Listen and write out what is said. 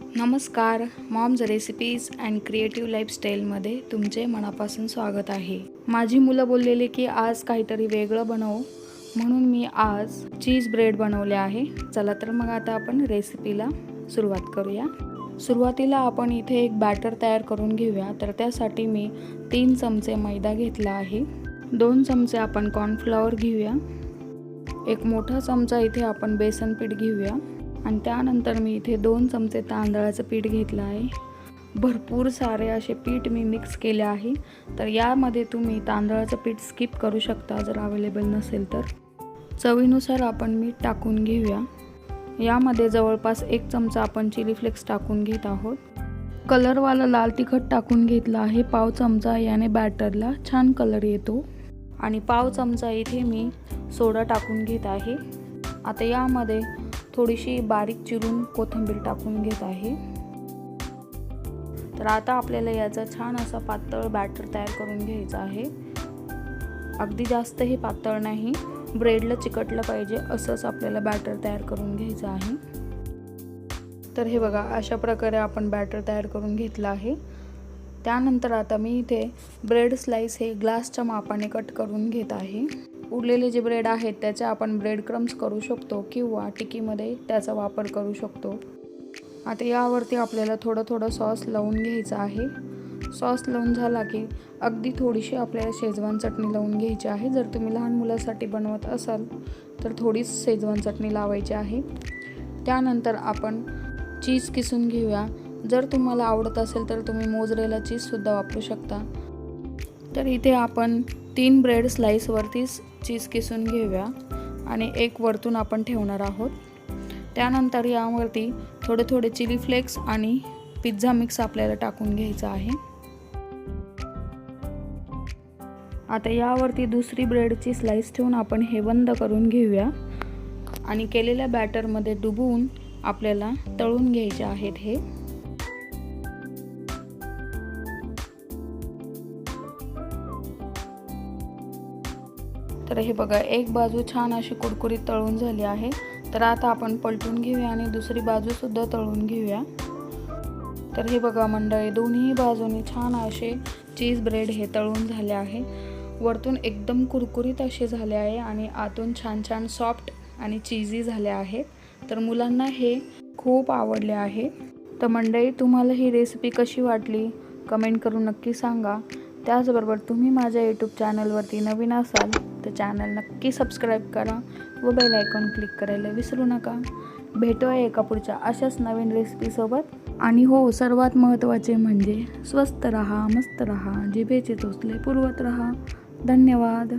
नमस्कार moms recipes and creative लाईफस्टाईलमध्ये तुमचे मनापासून स्वागत आहे. माझी मुलं बोललेली की आज काहीतरी वेगळं बनव. म्हणून मी आज चीज ब्रेड बनवले आहे. चला तर मग आता आपण रेसिपीला सुरुवात करूया. सुरुवातीला आपण इथे एक बॅटर तयार करून घेऊया. तर त्यासाठी मी तीन चमचे मैदा घेतला आहे. दोन चमचे आपण कॉर्नफ्लॉवर घेऊया. एक मोठा चमचा इथे आपण बेसन पीठ घेऊया. आणि त्यानंतर मी इथे दोन चमचे तांदळाचं पीठ घेतलं आहे. भरपूर सारे असे पीठ मी मिक्स केले आहे. तर यामध्ये तुम्ही तांदळाचं पीठ स्किप करू शकता जर अवेलेबल नसेल तर. चवीनुसार आपण मीठ टाकून घेऊया. यामध्ये जवळपास एक चमचा आपण चिली फ्लेक्स टाकून घेत आहोत. कलरवाला लाल तिखट टाकून घेतला आहे. पाव चमचा याने बॅटरला छान कलर येतो. आणि पाव चमचा इथे मी सोडा टाकून घेत आहे. आता यामध्ये थोडीशी बारीक चिरून कोथिंबीर टाकून घेत आहे. तर आता आपल्याला याचा छान असा पातळ बॅटर तयार करून घ्यायचा आहे. अगदी जास्तही पातळ नाही ब्रेडला चिकटलं पाहिजे असंच आपल्याला बॅटर तयार करून घ्यायचं आहे. तर हे बघा अशा प्रकारे आपण बॅटर तयार करून घेतलं आहे. त्यानंतर आता मी इथे ब्रेड स्लाइस हे ग्लासच्या मापाने कट करून घेत आहे. उरलेले जे ब्रेड आहेत त्याचे आपण ब्रेड क्रम्स करू शकतो किंवा टिकीमध्ये त्याचा वापर करू शकतो. आता यावरती आपल्याला थोडं थोडं सॉस लावून घ्यायचं आहे. सॉस लावून झाला की अगदी थोडीशी आपल्याला शेजवान चटणी लावून घ्यायची आहे. जर तुम्ही लहान मुलासाठी बनवत असाल तर थोडीच शेजवान चटणी लावायची आहे. त्यानंतर आपण चीज किसून घेऊया. जर तुम्हाला आवडत असेल तर तुम्ही मोजरेला चीजसुद्धा वापरू शकता. तर इथे आपण तीन ब्रेड स्लाईसवरतीच चीज किसून घेऊया आणि एक वरतून आपण ठेवणार आहोत. त्यानंतर यावरती थोडे थोडे चिली फ्लेक्स आणि पिझ्झा मिक्स आपल्याला टाकून घ्यायचा आहे. आता यावरती दुसरी ब्रेडची स्लाईस ठेवून आपण हे बंद करून घेऊया आणि केलेल्या बॅटरमध्ये डुबवून आपल्याला तळून घ्यायचे आहेत हे. तर हे बघा एक बाजू छान अशी कुरकुरीत तळून झाली आहे. तर आता आपण पलटून घेऊया आणि दुसरी बाजूसुद्धा तळून घेऊया. तर हे बघा मंडळी दोन्ही बाजूनी छान असे चीज ब्रेड हे तळून झाले आहे. वरतून एकदम कुरकुरीत असे झाले आहे आणि आतून छान छान सॉफ्ट आणि चीजी झाले आहेत तर मुलांना हे खूप आवडले आहे. तर मंडळी तुम्हाला ही रेसिपी कशी वाटली? कमेंट करून नक्की सांगा. त्याचबरोबर तुम्ही माझ्या यूट्यूब चॅनलवरती नवीन असाल तर चॅनल नक्की सबस्क्राईब करा व बेल आयकॉन क्लिक करायला विसरू नका. भेटूया एका पुढच्या अशाच नवीन रेसिपीसोबत आणि हो सर्वात महत्त्वाचे म्हणजे स्वस्त रहा मस्त रहा जिभेचे तोसले पुरवत रहा. धन्यवाद.